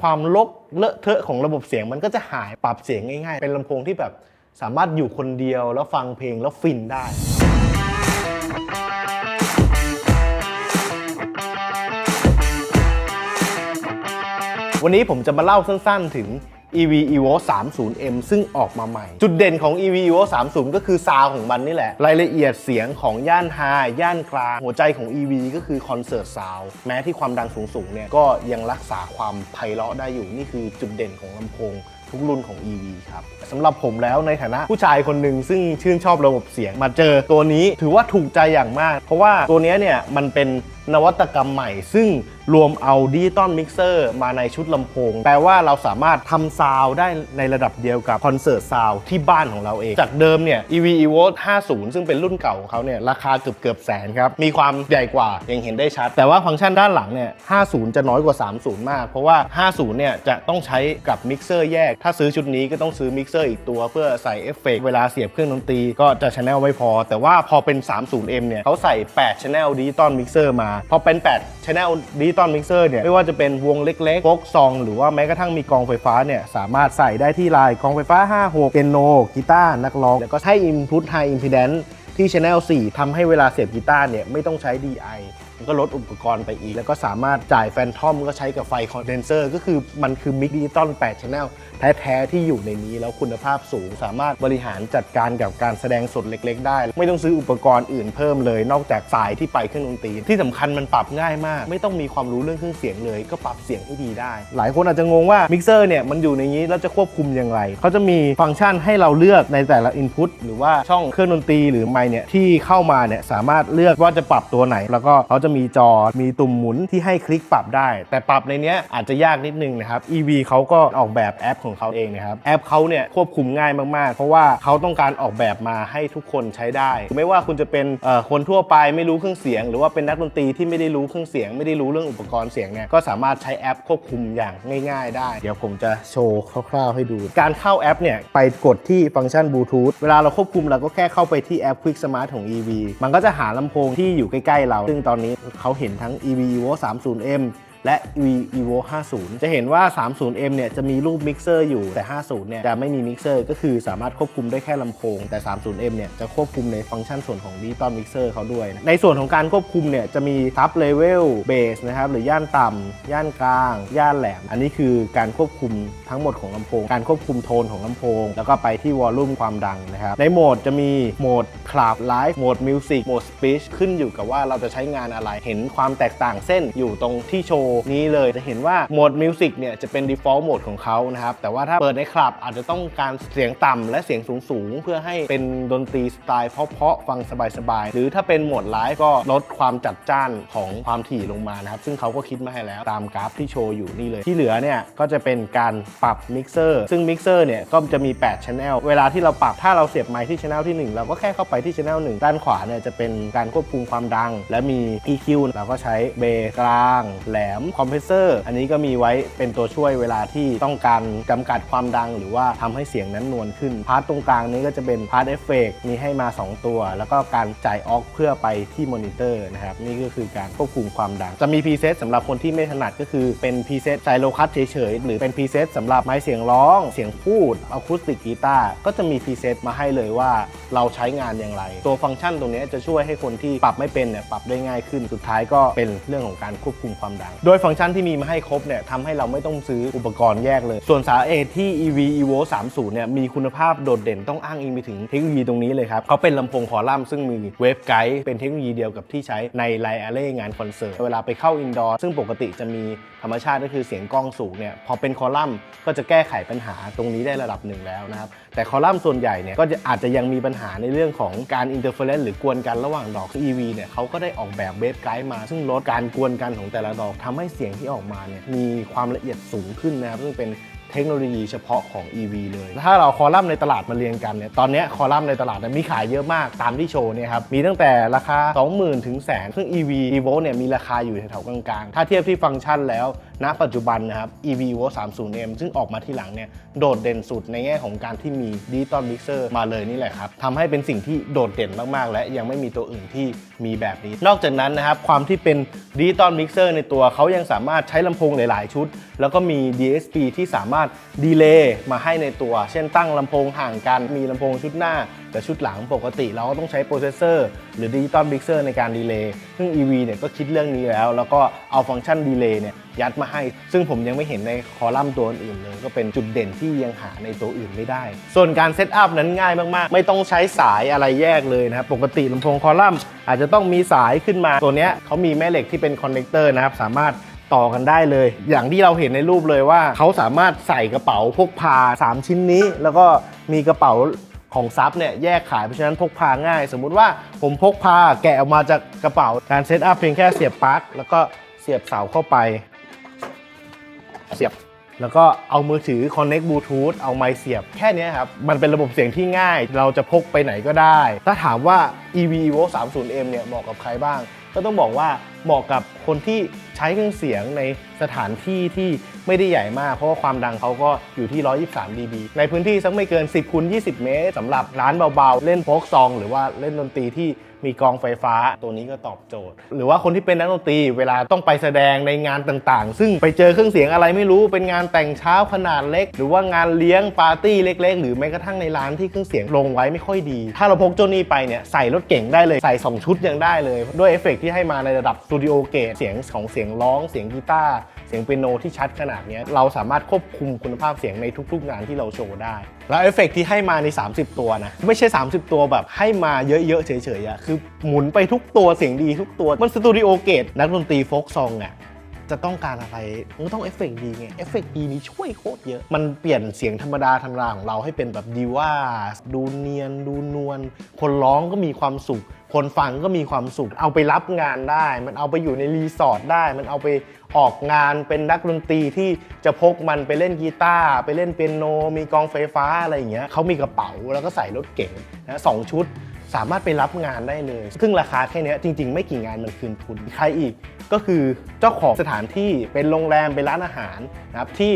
ความลกเลอะเทอะของระบบเสียงมันก็จะหายปรับเสียงง่ายๆ เป็นลำโพงที่แบบสามารถอยู่คนเดียวแล้วฟังเพลงแล้วฟินได้ วันนี้ผมจะมาเล่าสั้นๆถึง EV Evo 30M ซึ่งออกมาใหม่ จุดเด่นของ EV Evo 30 ก็คือซาวของมันนี่แหละ รายละเอียดเสียงของย่านไฮย่านกลาง หัวใจของ EV ก็คือคอนเสิร์ตซาวแม้ที่ความดังสูงๆเนี่ยก็ยังรักษาความไพเราะได้อยู่นี่คือจุดเด่นของลำโพงทุกรุ่นของ EV ครับสำหรับผมแล้วในฐานะผู้ชายคนหนึ่งซึ่งชื่นชอบระบบเสียงมาเจอตัวนี้ถือว่าถูกใจอย่างมาก เพราะว่าตัวนี้เนี่ยมันเป็นนวัตกรรมใหม่ ซึ่งรวมเอาดิจิตอลมิกเซอร์มาในชุดลำโพง แปลว่าเราสามารถทำซาวได้ในระดับเดียวกับคอนเสิร์ตซาวที่บ้านของเราเอง จากเดิมเนี่ย EV Evo 50 ซึ่งเป็นรุ่นเก่าของเขาเนี่ยราคาเกือบเกือบแสนครับ มีความใหญ่กว่ายังเห็นได้ชัด แต่ว่าฟังก์ชันด้านหลังเนี่ย 50 จะน้อยกว่า 30 มาก เพราะว่า 50 เนี่ยจะต้องใช้กับมิกเซอร์แยก ถ้าซื้อชุดนี้ก็ต้องซื้อมิกเซอร์อีกตัวเพื่อใส่เอฟเฟกต์เวลาเสียบเครื่องดนตรีก็จะชแนลไม่พอ แต่ว่าพอเป็น 30M เนี่ยเขาใส่8 Channel Digital Mixer มาพอเป็น8 Channel Digital Mixer เนี่ยไม่ว่าจะเป็นวงเล็กๆโฟกซอง หรือว่าแม้กระทั่งมีกองไฟฟ้าเนี่ยสามารถใส่ได้ที่ลายกองไฟฟ้า 5 6 เปียโนกีตาร์นักร้อง แล้วก็ใช้ Input High Impedance ที่ Channel 4ทำให้เวลาเสียบกีตาร์เนี่ยไม่ต้องใช้ DI มันก็ลดอุปกรณ์ไปอีก แล้วก็สามารถจ่ายแฟนทอมก็ใช้กับไฟคอนเดนเซอร์ก็คือมันคือมิกดิจิตอล8 Channel แท้ๆ ที่อยู่ในนี้แล้วคุณภาพสูง สามารถบริหารจัดการกับการแสดงสดเล็กๆ ได้ ไม่ต้องซื้ออุปกรณ์อื่นเพิ่มเลย นอกจากสายที่ไปเครื่องดนตรีที่สำคัญมันปรับง่ายมาก ไม่ต้องมีความรู้เรื่องเครื่องเสียงเลย ก็ปรับเสียงให้ดีได้ หลายคนอาจจะงงว่ามิกเซอร์เนี่ยมันอยู่ในนี้แล้วจะควบคุมอย่างไรเขาจะมีฟังก์ชันให้เราเลือกในแต่ละ Input หรือว่าช่องเครื่องดนตรีหรือไมค์เนี่ยที่เข้ามาเนี่ยสามารถเลือกว่าจะปรับตัวไหน แล้วก็เขาจะมีจอ มีตุ่มหมุนที่ให้คลิกปรับได้ แต่ปรับในเนี้ยอาจจะยากนิดนึงนะครับ EV เขาก็ออกแบบแอปของเขาเองนะครับ แอปเขาเนี่ยควบคุมง่ายมากๆ เพราะว่าเขาต้องการออกแบบมาให้ทุกคนใช้ได้ ไม่ว่าคุณจะเป็นคนทั่วไปไม่รู้เครื่องเสียง หรือว่าเป็นนักดนตรีที่ไม่ได้รู้เครื่องเสียง ไม่ได้รู้เรื่องอุปกรณ์เสียงเนี่ยก็สามารถใช้แอปควบคุมอย่างง่าย ๆ ได้ เดี๋ยวผมจะโชว์คร่าวๆให้ดู การเข้าแอปเนี่ยไปกดที่ฟังก์ชันบลูทูธเวลาเราควบคุมเราก็แค่เข้าไปที่แอป Quick Smart ของ EV มันก็จะหาลำโพงที่อยู่ใกล้ๆเรา ซึ่งตอนนี้เขาเห็นทั้ง EV Evo 30M และ V Evo 50 จะเห็นว่า 30M เนี่ยจะมีรูปมิกเซอร์อยู่แต่ 50 เนี่ยจะไม่มีมิกเซอร์ก็คือสามารถควบคุมได้แค่ลำโพง แต่ 30M เนี่ยจะควบคุมในฟังก์ชันส่วนของดิจิตอลมิกเซอร์เขาด้วยนะในส่วนของการควบคุมเนี่ยจะมีทับเลเวลเบสนะครับหรือย่านต่ำย่านกลาง ย่านแหลม อันนี้คือการควบคุมทั้งหมดของลำโพง การควบคุมโทนของลำโพง แล้วก็ไปที่วอลลุ่มความดังนะครับในโหมดจะมีโหมดคลับไลฟ์โหมดมิวสิกโหมดสปีชขึ้นอยู่กับว่าเราจะใช้งานอะไรเห็นความแตกต่างเส้นอยู่ตรงที่โชว์นี้เลยจะเห็นว่าโหมดมิวสิกเนี่ยจะเป็น default โหมดของเขานะครับ แต่ว่าถ้าเปิดในคลับอาจจะต้องการเสียงต่ำและเสียงสูงๆ เพื่อให้เป็นดนตรีสไตล์เพราะๆฟังสบายๆ หรือถ้าเป็นโหมดไลฟ์ก็ลดความจัดจ้านของความถี่ลงมานะครับ ซึ่งเขาก็คิดมาให้แล้วตามกราฟที่โชว์อยู่นี่เลย ที่เหลือเนี่ยก็จะเป็นการปรับมิกเซอร์ซึ่งมิกเซอร์เนี่ยก็จะมี 8 Channel เวลาที่เราปรับถ้าเราเสียบไมค์ที่ Channel ที่ 1 เราก็แค่เข้าไปที่ Channel 1 ด้านขวาเนี่ยจะเป็นการควบคุมความดัง และมี EQ เราก็ใช้เบกลางแหลมคอมเพรสเซอร์ อันนี้ก็มีไว้เป็นตัวช่วยเวลาที่ต้องการจำกัดความดัง หรือว่าทำให้เสียงนั้นนวลขึ้น พาร์ตตรงกลางนี้ก็จะเป็นพาร์ตเอฟเฟกมีให้มา 2 ตัว แล้วก็การจ่ายออกเพื่อไปที่มอนิเตอร์นะครับ นี่ก็คือการควบคุมความดัง จะมีพรีเซตสำหรับคนที่ไม่ถนัดก็คือเป็นพรีเซตไซโลคัตเฉยๆ หรือเป็นพรีเซตสำหรับไม้เสียงร้อง เสียงพูดอะคูสติกกีตาร์ก็จะมีพรีเซตมาให้เลยว่าเราใช้งานอย่างไร ตัวฟังก์ชันตรงนี้จะช่วยให้คนที่ปรับไม่เป็นเนี่ยปรับได้ง่ายขึ้นสุดท้ายก็เป็นเรื่องของการควบคุมความดังโดยยฟังก์ชันที่มีมาให้ครบเนี่ยทำให้เราไม่ต้องซื้ออุปกรณ์แยกเลย ส่วนสาเหตุที่ EV Evo 30 เนี่ยมีคุณภาพโดดเด่นต้องอ้างอิงไปถึงเทคโนโลยีตรงนี้เลยครับเขาเป็นลำโพงคอลัมน์ซึ่งมีเวฟไกด์เป็นเทคโนโลยีเดียวกับที่ใช้ในไลอาเล่งานคอนเสิร์ตเวลาไปเข้าอินดอร์ซึ่งปกติจะมีธรรมชาติก็คือเสียงกล้องสูงเนี่ยพอเป็นคอลัมน์ก็จะแก้ไขปัญหาตรงนี้ได้ระดับหนึ่งแล้วนะครับแต่คอลัมน์ส่วนใหญ่เนี่ยก็จะอาจจะยังมีปัญหาในเรื่องของการอินเตอร์เฟอเรนซ์หรือกวนกันระหว่างดอก EV เนี่ยเขาก็ได้ออกแบบเบสไกด์มา ซึ่งลดการกวนกันของแต่ละดอกทำใให้เสียงที่ออกมาเนี่ยมีความละเอียดสูงขึ้นนะครับซึ่งเป็นเทคโนโลยีเฉพาะของ EV เลย ถ้าเราคอลัมน์ในตลาดมาเรียงกันเนี่ย ตอนนี้คอลัมน์ในตลาดเนี่ยมีขายเยอะมากตามที่โชว์เนี่ยครับ มีตั้งแต่ราคา 20,000 ถึงแสน ซึ่ง EV Evo เนี่ยมีราคาอยู่แถวๆกลางๆ ถ้าเทียบที่ฟังก์ชันแล้ว ณปัจจุบันนะครับ EVO 30M ซึ่งออกมาที่หลังเนี่ยโดดเด่นสุดในแง่ของการที่มีดิจิตอลมิกเซอร์มาเลยนี่แหละครับทำให้เป็นสิ่งที่โดดเด่นมากๆ และยังไม่มีตัวอื่นที่มีแบบนี้ นอกจากนั้นนะครับความที่เป็นดิจิตอลมิกเซอร์ในตัวเขายังสามารถใช้ลำโพงหลาย ๆ ชุด แล้วก็มี DSP ที่สามารถดีเลย์มาให้ในตัว เช่นตั้งลำโพงห่างกันมีลำโพงชุดหน้า แต่ชุดหลังปกติเราก็ต้องใช้โปรเซสเซอร์หรือดิจิตอลมิกเซอร์ในการดีเลย์ซึ่ง EV เนี่ยก็คิดเรื่องนี้แล้ว แล้วก็เอาฟังก์ชันดีเลย์เนี่ยยัดมาให้ ซึ่งผมยังไม่เห็นในคอลัมน์ตัวอื่นเลย ก็เป็นจุดเด่นที่ยังหาในตัวอื่นไม่ได้ ส่วนการเซตอัพนั้นง่ายมากๆ ไม่ต้องใช้สายอะไรแยกเลยนะครับ ปกติลำโพงคอลัมน์อาจจะต้องมีสายขึ้นมา ตัวเนี้ยเขามีแม่เหล็กที่เป็นคอนเนคเตอร์นะครับ สามารถต่อกันได้เลย อย่างที่เราเห็นในรูปเลยว่า เขาสามารถใส่กระเป๋าพกพา 3 ชิ้นนี้ แล้วก็มีกระเป๋า ของซับเนี่ยแยกขายเพราะฉะนั้นพกพาง่าย สมมุติว่าผมพกพาแกะออกมาจากกระเป๋าการเซตอัพเพียงแค่เสียบปลั๊กแล้วก็เสียบเสาเข้าไป เสียบแล้วก็เอามือถือ connect bluetooth เอาไมค์เสียบแค่นี้ครับ มันเป็นระบบเสียงที่ง่าย เราจะพกไปไหนก็ได้ ถ้าถามว่า EV Evo 30M เนี่ยเหมาะกับใครบ้าง ก็ต้องบอกว่าเหมาะกับคนที่ ช้เครื่องเสียงในสถานที่ที่ไม่ได้ใหญ่มาก เพราะว่าความดังเขาก็อยู่ที่ 123 dB ในพื้นที่สักไม่เกิน 10คูณ20 เมตรสำหรับร้านเบาๆ เล่นโฟกซอง หรือว่าเล่นดนตรีที่มีกองไฟฟ้าตัวนี้ก็ตอบโจทย์ หรือว่าคนที่เป็นนักดนตรีเวลาต้องไปแสดงในงานต่างๆ ซึ่งไปเจอเครื่องเสียงอะไรไม่รู้เป็นงานแต่งเช้าขนาดเล็ก หรือว่างานเลี้ยงปาร์ตี้เล็ก ๆ หรือแม้กระทั่งในร้านที่เครื่องเสียงลงไว้ไม่ค่อยดี ถ้าเราพกเจ้านี้ไปเนี่ยใส่รถเก่งได้เลยใส่ 2 ชุดยังได้เลย ด้วยเอฟเฟกต์ที่ให้มาในระดับสตูดิโอเกตเสียงของเสียงร้องเสียงกีตาร์เสียงเปียโนที่ชัดขนาดนี้เราสามารถควบคุมคุณภาพเสียงในทุก ๆ งานที่เราโชว์ได้ แล้วเอฟเฟกต์ที่ให้มาใน 30 ตัวนะ ไม่ใช่ 30 ตัวแบบให้มาเยอะๆเฉยๆอะคือหมุนไปทุกตัวเสียงดีทุกตัวมันสตูดิโอเกตนักดนตรีโฟกซองอะ จะต้องการอะไรมันก็ต้องเอฟเฟกต์ดีไง เอฟเฟกต์ดีนี่ช่วยโคตรเยอะ มันเปลี่ยนเสียงธรรมดาธรรมดาของเราให้เป็นแบบดีว่าดูเนียน ดูนวล คนร้องก็มีความสุข คนฟังก็มีความสุข เอาไปรับงานได้ มันเอาไปอยู่ในรีสอร์ทได้ มันเอาไปออกงานเป็นนักดนตรีที่จะพกมันไปเล่นกีตาร์ไปเล่นเปียโน มีกองไฟฟ้าอะไรอย่างเงี้ยเขามีกระเป๋าแล้วก็ใส่รถเก๋งนะสองชุดสามารถไปรับงานได้เลย ซึ่งราคาแค่นี้จริง ๆ ไม่กี่งานมันคืนทุน ใครอีก ก็คือเจ้าของสถานที่เป็นโรงแรมเป็นร้านอาหารนะครับที่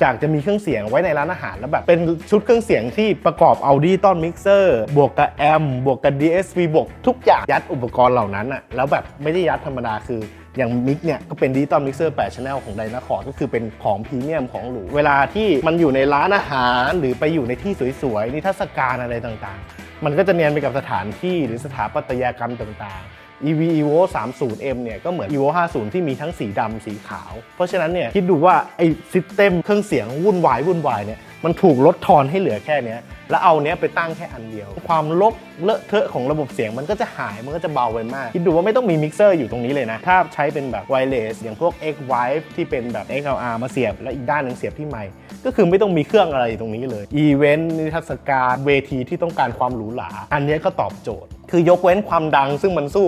อยากจะมีเครื่องเสียงไว้ในร้านอาหารแล้วแบบเป็นชุดเครื่องเสียงที่ประกอบเอาดิจิตอลมิกเซอร์บวกกับแอมบวกกับ DSP บวกทุกอย่างยัดอุปกรณ์เหล่านั้นอะแล้วแบบไม่ได้ยัดธรรมดาคืออย่างมิกเนี่ยก็เป็นดิจิตอลมิกเซอร์8 Channel ของไดนาคอร์ก็คือเป็นของพรีเมียมของหรู เวลาที่มันอยู่ในร้านอาหารหรือไปอยู่ในที่สวยๆนิทรรศการอะไรต่างๆ มันก็จะเนียนไปกับสถานที่หรือสถาปัตยกรรมต่างๆ EV Evo 30M เนี่ยก็เหมือน Evo 50 ที่มีทั้งสีดำสีขาว เพราะฉะนั้นเนี่ยคิดดูว่าไอ้ซิสเต็มเครื่องเสียงวุ่นวายวุ่นวายเนี่ย มันถูกลดทอนให้เหลือแค่นี้แล้วเอาเนี้ยไปตั้งแค่อันเดียว ความลกเลอะเทอะของระบบเสียงมันก็จะหายมันก็จะเบาไปมาก คิดดูว่าไม่ต้องมีมิกเซอร์อยู่ตรงนี้เลยนะ ถ้าใช้เป็นแบบไวเลสอย่างพวก X Vive ที่เป็นแบบ XLR มาเสียบ แล้วอีกด้านหนึงเสียบที่ไมค์ก็คือไม่ต้องมีเครื่องอะไรตรงนี้เลยอีเวนต์นิทรรศการเวทีที่ต้องการความหรูหราอันนี้ก็ตอบโจทย์ คือยกเว้นความดังซึ่งมันสู้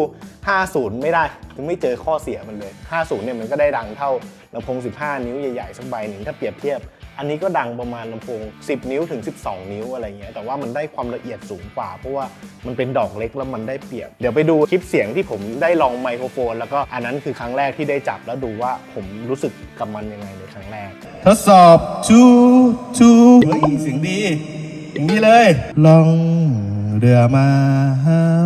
50 ไม่ได้ถึงไม่เจอข้อเสียมันเลย 50เนี่ยมันก็ได้ดังเท่าลำโพง 15 นิ้วใหญ่ๆสักใบหนึ่งถ้าเปรียบเทียบ อันนี้ก็ดังประมาณลำโพง 10 นิ้วถึง 12 นิ้วอะไรเงี้ย แต่ว่ามันได้ความละเอียดสูงกว่า เพราะว่ามันเป็นดอกเล็กแล้วมันได้เปรียบ เดี๋ยวไปดูคลิปเสียงที่ผมได้ลองไมโครโฟน แล้วก็อันนั้นคือครั้งแรกที่ได้จับแล้วดูว่าผมรู้สึกกับมันยังไงในครั้งแรก ทดสอบชูชูเฮ้ยเสียงดีอย่างนี้เลย ลองเรือมาหา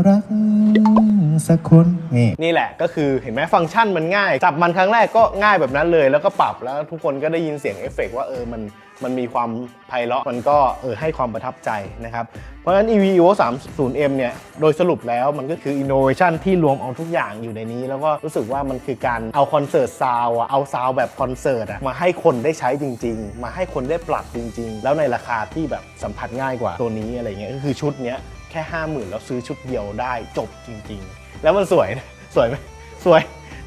สักคนนี่นี่แหละก็คือเห็นไหมฟังก์ชันมันง่าย จับมันครั้งแรกก็ง่ายแบบนั้นเลย แล้วก็ปรับแล้วทุกคนก็ได้ยินเสียงเอฟเฟกต์ว่าเออมันมันมีความไพเราะมันก็เออให้ความประทับใจนะครับ เพราะฉะนั้น EV Evo 30M เนี่ย โดยสรุปแล้วมันก็คือ innovation ที่รวมเอาทุกอย่างอยู่ในนี้ แล้วก็รู้สึกว่ามันคือการเอาคอนเสิร์ตซาวอะเอาซาวแบบคอนเสิร์ตอะมาให้คนได้ใช้จริง ๆ มาให้คนได้ปรับจริง ๆ แล้วในราคาที่แบบสัมผัสง่ายกว่าตัวนี้อะไรเงี้ยก็คือชุดเนี้ยแค่ 50,000 แล้วซื้อชุดเดียวได้จบจริง ๆ แล้วมันสวยนะสวยไหมสวย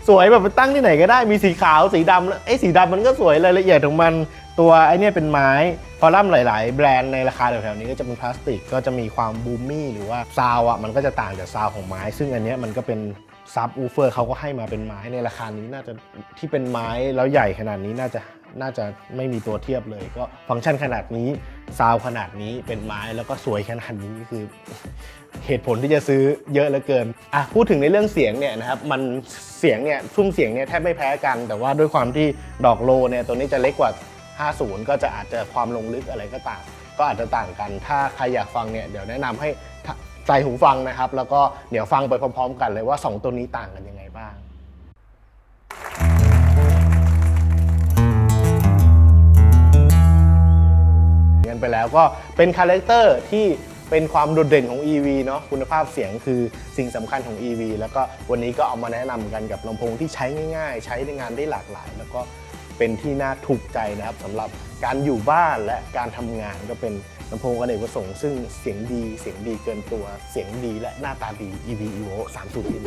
สวยแบบไปตั้งที่ไหนก็ได้มีสีขาวสีดำแล้วไอ้สีดำมันก็สวยรายละเอียดของมันตัวไอ้เนี่ยเป็นไม้คอลัมหลาย ๆ แบรนด์ในราคาแถวๆนี้ก็จะเป็นพลาสติกก็จะมีความบูมมี่หรือว่าซาวอะมันก็จะต่างจากซาวของไม้ ซึ่งอันเนี้ยมันก็เป็นซับอูเฟอร์เขาก็ให้มาเป็นไม้ในราคานี้น่าจะที่เป็นไม้แล้วใหญ่ขนาดนี้น่าจะน่าจะไม่มีตัวเทียบเลย ก็ฟังก์ชันขนาดนี้ซาวขนาดนี้เป็นไม้แล้วก็สวยขนาดนี้คือ เหตุผลที่จะซื้อเยอะเหลือเกินอะพูดถึงในเรื่องเสียงเนี่ยนะครับมันเสียงเนี่ยทุ่มเสียงเนี่ยแทบไม่แพ้กัน แต่ว่าด้วยความที่ดอกโลเนี่ยตัวนี้จะเล็กกว่า 50 ก็จะอาจจะความลงลึกอะไรก็ต่าง ก็อาจจะต่างกัน ถ้าใครอยากฟังเนี่ยเดี๋ยวแนะนำให้ใส่หูฟังนะครับ แล้วก็เดี๋ยวฟังไปพร้อม ๆ กันเลยว่า 2 ตัวนี้ต่างกันยังไงบ้างกันไปแล้วก็เป็นคาแรคเตอร์ที่ เป็นความโดดเด่นของ EV เนาะคุณภาพเสียงคือสิ่งสำคัญของ EV แล้วก็วันนี้ก็เอามาแนะนำกันกับลำโพงที่ใช้ง่ายๆ ใช้ในงานได้หลากหลาย แล้วก็เป็นที่น่าถูกใจนะครับสำหรับการอยู่บ้านและการทำงานก็เป็นลำโพงอเนกประสงค์ซึ่งเสียงดีเสียงดีเกินตัวเสียงดีและหน้าตาดี EV Evo 30ที่